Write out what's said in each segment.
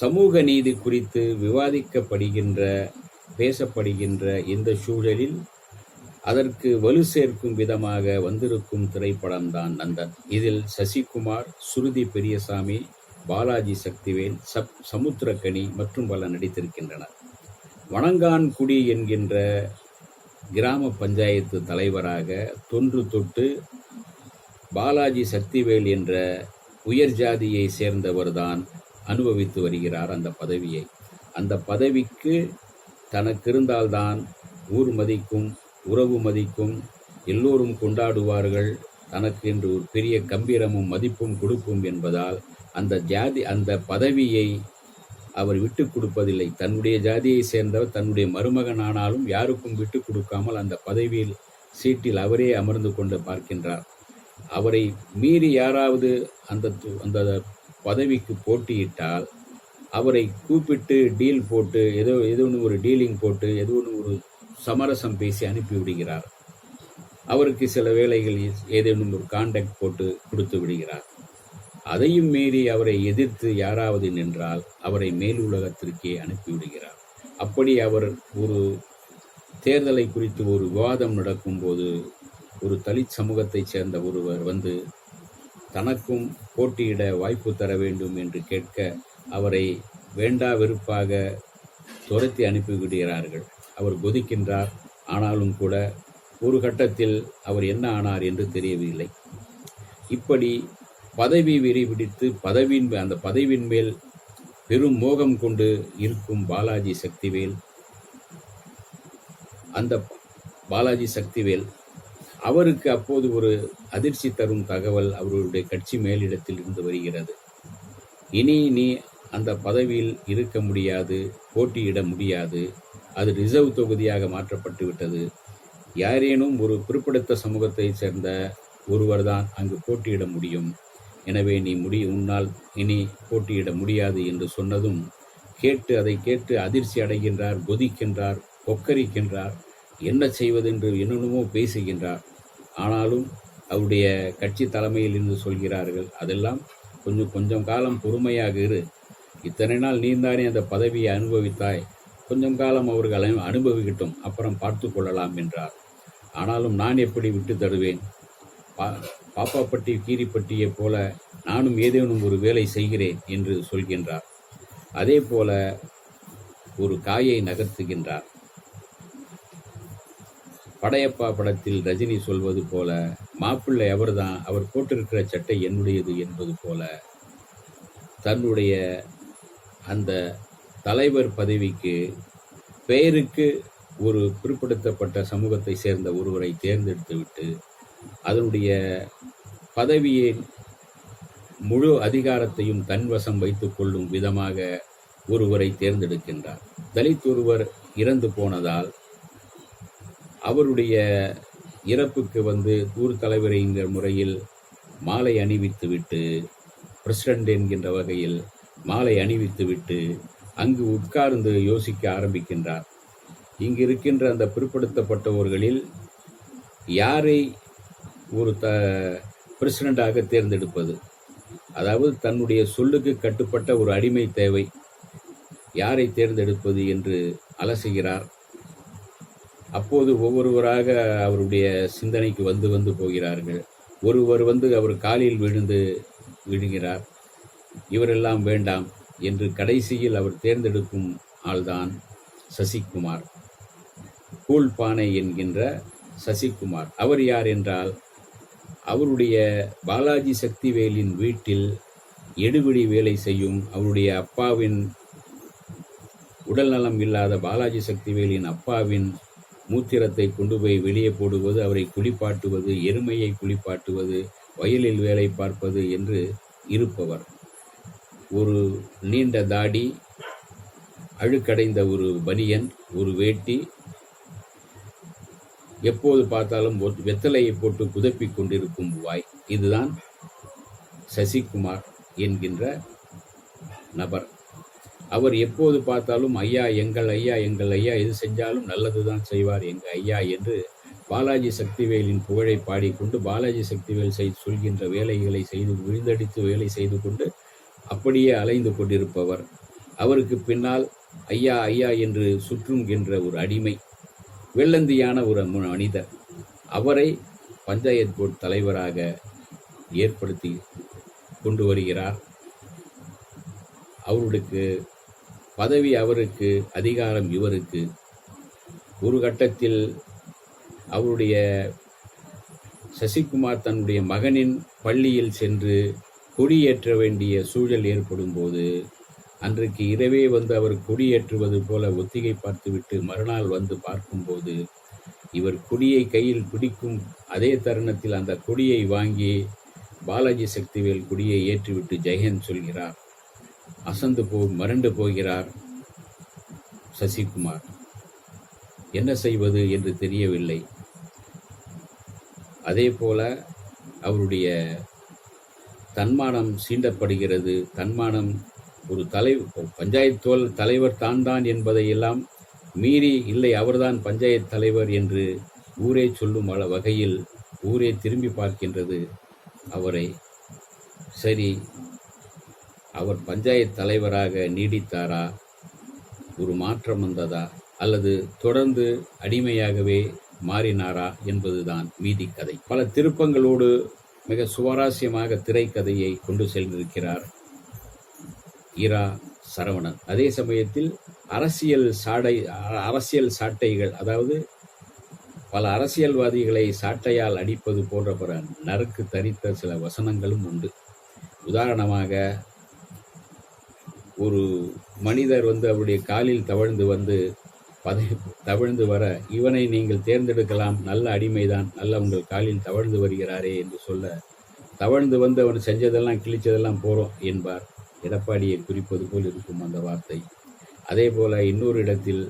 சமூக நீதி குறித்து விவாதிக்கப்படுகின்ற பேசப்படுகின்ற இந்த சூழலில் அதற்கு வலு சேர்க்கும் விதமாக வந்திருக்கும் திரைப்படம்தான் நந்தன். இதில் சசிகுமார் சுருதி பெரியசாமி பாலாஜி சக்திவேல் சப் சமுத்திரக்கனி மற்றும் பல நடித்திருக்கின்றனர். வணங்கான்குடி என்கின்ற கிராம பஞ்சாயத்து தலைவராக தொன்று தொட்டு பாலாஜி சக்திவேல் என்ற உயர் ஜாதியை சேர்ந்தவர்தான் அனுபவித்து வருகிறார் அந்த பதவியை. அந்த பதவிக்கு தனக்கு இருந்தால்தான் ஊர் மதிக்கும் உறவு மதிக்கும் எல்லோரும் கொண்டாடுவார்கள். தனக்கு என்று ஒரு பெரிய கம்பீரமும் மதிப்பும் கொடுக்கும் என்பதால் அந்த ஜாதி அந்த பதவியை அவர் விட்டு கொடுப்பதில்லை. தன்னுடைய ஜாதியை சேர்ந்தவர் தன்னுடைய மருமகன் ஆனாலும் யாருக்கும் விட்டு கொடுக்காமல் அந்த பதவியில் சீட்டில் அவரே அமர்ந்து கொண்டு பார்க்கின்றார். அவரை மீறி யாராவது அந்த து- அந்த பதவிக்கு போட்டியிட்டால் அவரை கூப்பிட்டு டீல் போட்டு ஏதோ ஏதோ ஒன்று ஒரு டீலிங் போட்டு ஏதோ ஒன்று ஒரு சமரசம் பேசி அனுப்பி விடுகிறார். அவருக்கு சில வேலைகள் ஏதேனும் ஒரு கான்டாக்ட் போட்டு கொடுத்து விடுகிறார். அதையும் மீறி அவரை எதிர்த்து யாராவது நின்றால் அவரை மேலுலகத்திற்கே அனுப்பிவிடுகிறார் அப்படி அவர் ஒரு தேர்தலை குறித்து ஒரு விவாதம் நடக்கும்போது ஒரு தலித் சமூகத்தைச் சேர்ந்த ஒருவர் வந்து தனக்கும் போட்டியிட வாய்ப்பு தர வேண்டும் என்று கேட்க அவரை வேண்டா வெறுப்பாக துரத்தி அனுப்பிவிடுகிறார்கள். அவர் கொதிக்கின்றார். ஆனாலும் கூட ஒரு கட்டத்தில் அவர் என்ன ஆனார் என்று தெரியவில்லை. இப்படி பதவி விரி பிடித்து பதவியின் மே- அந்த பதவியின் மேல் பெரும் மோகம் கொண்டு இருக்கும் பாலாஜி சக்திவேல் அந்த பாலாஜி சக்திவேல் அவருக்கு அப்போது ஒரு அதிர்ச்சி தரும் தகவல் அவர்களுடைய கட்சி மேலிடத்தில் இருந்து வருகிறது. இனி நீ அந்த பதவியில் இருக்க முடியாது போட்டியிட முடியாது. அது ரிசர்வ் தொகுதியாக மாற்றப்பட்டு விட்டது. யாரேனும் ஒரு பிற்படுத்த சமூகத்தைச் சேர்ந்த ஒருவர்தான் அங்கு போட்டியிட முடியும். எனவே நீ முடி உன்னால் இனி போட்டியிட முடியாது என்று சொன்னதும் கேட்டு அதை கேட்டு அதிர்ச்சி அடைகின்றார் கொதிக்கின்றார் கொக்கரிக்கின்றார். என்ன செய்வதென்று என்னென்னமோ பேசுகின்றார். ஆனாலும் அவருடைய கட்சி தலைமையில் இருந்து சொல்கிறார்கள் அதெல்லாம் கொஞ்சம் கொஞ்சம் காலம் பொறுமையாக இரு. இத்தனை நாள் நீந்தானே அந்த பதவியை அனுபவித்தாய். கொஞ்சம் காலம் அவர்கள் அனு- அனுபவிக்கட்டும் அப்புறம் பார்த்து கொள்ளலாம் என்றார். ஆனாலும் நான் எப்படி விட்டு தருவேன்? பா பாப்பாப்பட்டி கீரிப்பட்டியைப் போல நானும் ஏதேனும் ஒரு வேலை செய்கிறேன் என்று சொல்கின்றார். அதே போல ஒரு காயை நகர்த்துகின்றார். படையப்பா படத்தில் ரஜினி சொல்வது போல மாப்பிள்ளை அவர்தான் அவர் போட்டிருக்கிற சட்டை என்னுடையது என்பது போல தன்னுடைய அந்த தலைவர் பதவிக்கு பெயருக்கு ஒரு பிற்படுத்தப்பட்ட சமூகத்தை சேர்ந்த ஒருவரை தேர்ந்தெடுத்துவிட்டு அதனுடைய பதவியின் முழு அதிகாரத்தையும் தன்வசம் வைத்துக் கொள்ளும் விதமாக ஒருவரை தேர்ந்தெடுக்கின்றார். தலித் ஒருவர் இறந்து போனதால் அவருடைய இறப்புக்கு வந்து ஊர் தலைவர் என்கிற முறையில் மாலை அணிவித்துவிட்டு பிரசிடண்ட் என்கின்ற வகையில் மாலை அணிவித்துவிட்டு அங்கு உட்கார்ந்து யோசிக்க ஆரம்பிக்கின்றார். இங்கு இருக்கின்ற அந்த பிற்படுத்தப்பட்டவர்களில் யாரை ஒரு த பிரசிடண்டாக தேர்ந்தெடுப்பது? அதாவது தன்னுடைய சொல்லுக்கு கட்டுப்பட்ட ஒரு அடிமை தேவை. யாரை தேர்ந்தெடுப்பது என்று அலசுகிறார். அப்போது ஒவ்வொருவராக அவருடைய சிந்தனைக்கு வந்து வந்து போகிறார்கள். ஒருவர் வந்து அவர் காலில் விழுந்து விழுகிறார் இவரெல்லாம் வேண்டாம் என்று கடைசியில் அவர் தேர்ந்தெடுக்கும் ஆள்தான் சசிகுமார். கூழ்பானை என்கின்ற சசிகுமார். அவர் யார் என்றால் அவருடைய பாலாஜி சக்திவேலின் வீட்டில் எடுபிடி வேலை செய்யும் அவருடைய அப்பாவின் உடல்நலம் இல்லாத பாலாஜி சக்திவேலின் அப்பாவின் மூத்திரத்தை கொண்டு போய் வெளியே போடுவது அவரை குளிப்பாட்டுவது எருமையை குளிப்பாட்டுவது வயலில் வேலை பார்ப்பது என்று இருப்பவர். ஒரு நீண்ட தாடி அழுக்கடைந்த ஒரு பனியன் ஒரு வேட்டி எப்போது பார்த்தாலும் வெத்தலையை போட்டு குதப்பிக் கொண்டிருக்கும் வாய். இதுதான் சசிகுமார் என்கின்ற நபர். அவர் எப்போது பார்த்தாலும் ஐயா எங்கள் ஐயா எங்கள் ஐயா எது செஞ்சாலும் நல்லதுதான் செய்வார் எங்கள் ஐயா என்று பாலாஜி சக்திவேலின் புகழை பாடிக்கொண்டு பாலாஜி சக்திவேல் செய் சொல்கின்ற வேலைகளை செய்து விழுந்தடித்து வேலை செய்து கொண்டு அப்படியே அலைந்து கொண்டிருப்பவர். அவருக்கு பின்னால் ஐயா ஐயா என்று சுற்றுகின்ற ஒரு அடிமை வெள்ளந்தியான ஒரு மனிதர். அவரை பஞ்சாயத் போர்ட் தலைவராக ஏற்படுத்தி கொண்டு வருகிறார். அவருக்கு பதவி அவருக்கு அதிகாரம் இவருக்கு. ஒரு கட்டத்தில் அவருடைய சசிகுமார் தன்னுடைய மகனின் பள்ளியில் சென்று கொடியேற்ற வேண்டிய சூழல் ஏற்படும் போது அன்றைக்கு இரவே வந்து அவர் கொடியேற்றுவது போல ஒத்திகை பார்த்துவிட்டு மறுநாள் வந்து பார்க்கும்போது இவர் கொடியை கையில் பிடிக்கும் அதே தருணத்தில் அந்த கொடியை வாங்கி பாலாஜி சக்திவேல் கொடியை ஏற்றிவிட்டு ஜெயஹிந்த் சொல்கிறார். அசந்து போ மறண்டு போகிறார் சசிகுமார். என்ன செய்வது என்று தெரியவில்லை. அதே போல அவருடைய தன்மானம் சீண்டப்படுகிறது. தன்மானம் ஒரு தலை பஞ்சாயத்து தோல் தலைவர் தான் தான் என்பதையெல்லாம் மீறி இல்லை அவர்தான் பஞ்சாயத்து தலைவர் என்று ஊரே சொல்லும் வகையில் ஊரே திரும்பி பார்க்கின்றது அவரை. சரி அவர் பஞ்சாயத்து தலைவராக நீடித்தாரா? ஒரு மாற்றம் வந்ததா? அல்லது தொடர்ந்து அடிமையாகவே மாறினாரா என்பதுதான் மீதி கதை. பல திருப்பங்களோடு மிக சுவாரஸ்யமாக திரைக்கதையை கொண்டு சென்றிருக்கிறார் ஈரா சரவணன். அதே சமயத்தில் அரசியல் சாடை அரசியல் சாட்டைகள் அதாவது பல அரசியல்வாதிகளை சாட்டையால் அடிப்பது போன்ற பிற நறுக்கு தரித்த சில வசனங்களும் உண்டு. உதாரணமாக ஒரு மனிதர் வந்து அவருடைய காலில் தவழ்ந்து வந்து பதவி தவழ்ந்து வர இவனை நீங்கள் தேர்ந்தெடுக்கலாம். நல்ல அடிமைதான். நல்ல உங்கள் காலில் தவழ்ந்து வருகிறாரே என்று சொல்ல தவழ்ந்து வந்து அவன் செஞ்சதெல்லாம் கிழிச்சதெல்லாம் போகிறோம் என்பார். எடப்பாடியை குறிப்பது போல் இருக்கும் அந்த வார்த்தை. அதே போல் இன்னொரு இடத்தில்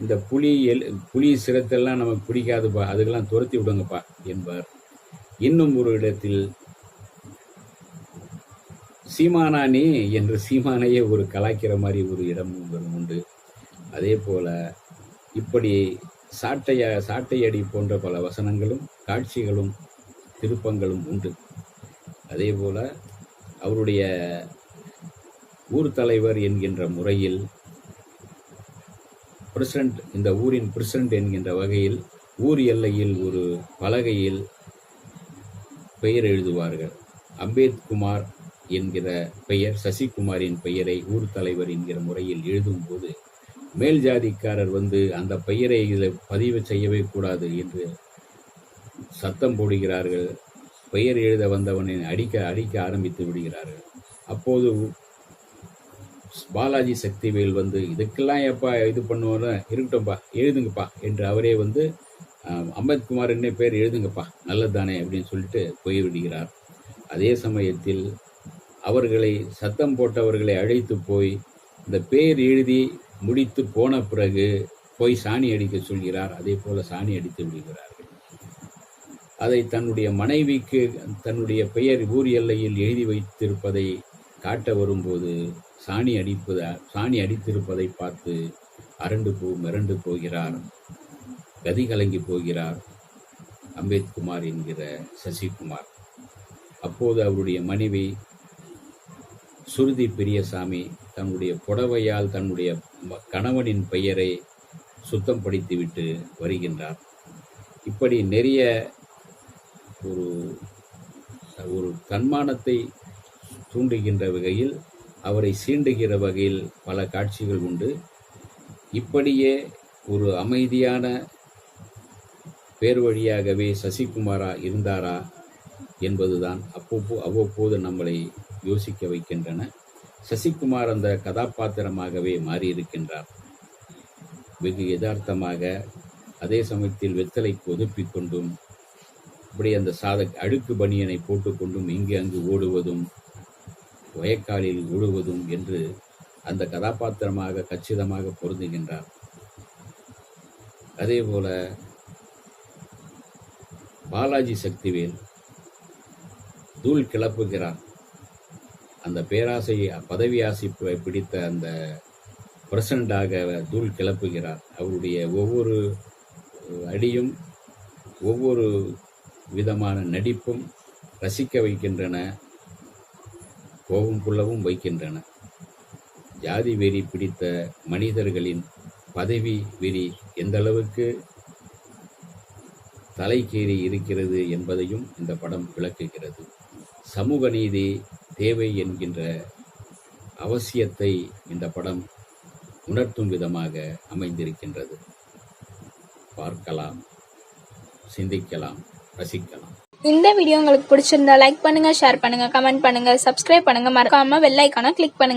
இந்த புலி எல் புலி சிரத்தெல்லாம் நமக்கு பிடிக்காதுப்பா. அதுக்கெல்லாம் துரத்தி விடுங்கப்பா என்பார். இன்னும் ஒரு இடத்தில் சீமானானே என்று சீமானையே ஒரு கலாய்க்கிற மாதிரி ஒரு இடமும் உண்டு. அதே போல இப்படி சாட்டைய சாட்டையடி போன்ற பல வசனங்களும் காட்சிகளும் திருப்பங்களும் உண்டு. அதே போல அவருடைய ஊர் தலைவர் என்கின்ற முறையில் பிரசிடண்ட் இந்த ஊரின் பிரசிடண்ட் என்கின்ற வகையில் ஊர் எல்லையில் ஒரு பலகையில் பெயர் எழுதுவார்கள். அம்பேத்குமார் என்கிற பெயர் சசிகுமாரின் பெயரை ஊர் தலைவர் என்கிற முறையில் எழுதும்போது மேல் ஜாதிக்காரர் வந்து அந்த பெயரை இதில் பதிவு செய்யவே கூடாது என்று சத்தம் போடுகிறார்கள். பெயர் எழுத வந்தவனை அடிக்க அடிக்க ஆரம்பித்து விடுகிறார்கள். அப்போது பாலாஜி சக்திவேல் வந்து இதுக்கெல்லாம் எப்பா இது பண்ணுவோன்னு இருக்கட்டும்ப்பா எழுதுங்கப்பா என்று அவரே வந்து அம்பேத்குமார் என்ன பேர் எழுதுங்கப்பா நல்லது தானே அப்படின்னு சொல்லிட்டு போய்விடுகிறார். அதே சமயத்தில் அவர்களை சத்தம் போட்டவர்களை அழைத்து போய் இந்த பேர் எழுதி முடித்து போன பிறகு போய் சாணி அடிக்க சொல்கிறார். அதே போல சாணி அடித்து விடுகிறார்கள். அதை தன்னுடைய மனைவிக்கு தன்னுடைய பெயர் ஊர் எல்லையில் எழுதி வைத்திருப்பதை காட்ட வரும்போது சாணி அடிப்பதா சாணி அடித்திருப்பதை பார்த்து அரண்டு போ மிரண்டு போகிறார். கதி கலங்கி போகிறார் அம்பேத்குமார் என்கிற சசிகுமார். அப்போது அவருடைய மனைவி சுருதி பெரியசாமி தன்னுடைய புடவையால் தன்னுடைய கணவனின் பெயரை சுத்தம் படித்துவிட்டு வருகின்றார். இப்படி நிறைய ஒரு ஒரு தன்மானத்தை தூண்டுகின்ற வகையில் அவரை சீண்டுகிற வகையில் பல காட்சிகள் உண்டு. இப்படியே ஒரு அமைதியான பேர் வழியாகவே சசிகுமாரா இருந்தாரா? என்பதுதான் அப்பப்போ அவ்வப்போது நம்மளை யோசிக்க வைக்கின்றன. சசிகுமார் அந்த கதாபாத்திரமாகவே மாறியிருக்கின்றார். வெகு யதார்த்தமாக அதே சமயத்தில் வெத்தலை ஒதுப்பிக் கொண்டும் இப்படி அந்த சாத அழுக்கு பனியனை போட்டுக்கொண்டும் இங்கு அங்கு ஓடுவதும் வயக்காலில் ஓடுவதும் என்று அந்த கதாபாத்திரமாக கச்சிதமாக பொருந்துகின்றார். அதே போல பாலாஜி சக்திவேல் தூள் கிளப்புகிறான். அந்த பேராசை பதவி ஆசை பிடித்த அந்த பிரசண்டாக தூள் கிளப்புகிறார். அவருடைய ஒவ்வொரு அடியும் ஒவ்வொரு விதமான நடிப்பும் ரசிக்க வைக்கின்றன கோபம் கொள்ளவும் வைக்கின்றன. ஜாதி வெறி பிடித்த மனிதர்களின் பதவி வெறி எந்தளவுக்கு தலைக்கேறி இருக்கிறது என்பதையும் இந்த படம் விளக்குகிறது. சமூக நீதி தேவை என்கின்ற அவசியத்தை இந்த படம் உணர்த்தும் விதமாக அமைந்திருக்கின்றது. பார்க்கலாம் சிந்திக்கலாம் ரசிக்கலாம். இந்த வீடியோ உங்களுக்கு பிடிச்சிருந்தா லைக் பண்ணுங்க ஷேர் பண்ணுங்க கமெண்ட் பண்ணுங்க சப்ஸ்கிரைப் பண்ணுங்க. மறக்காம வெள்ளைக்கான கிளிக் பண்ணுங்க.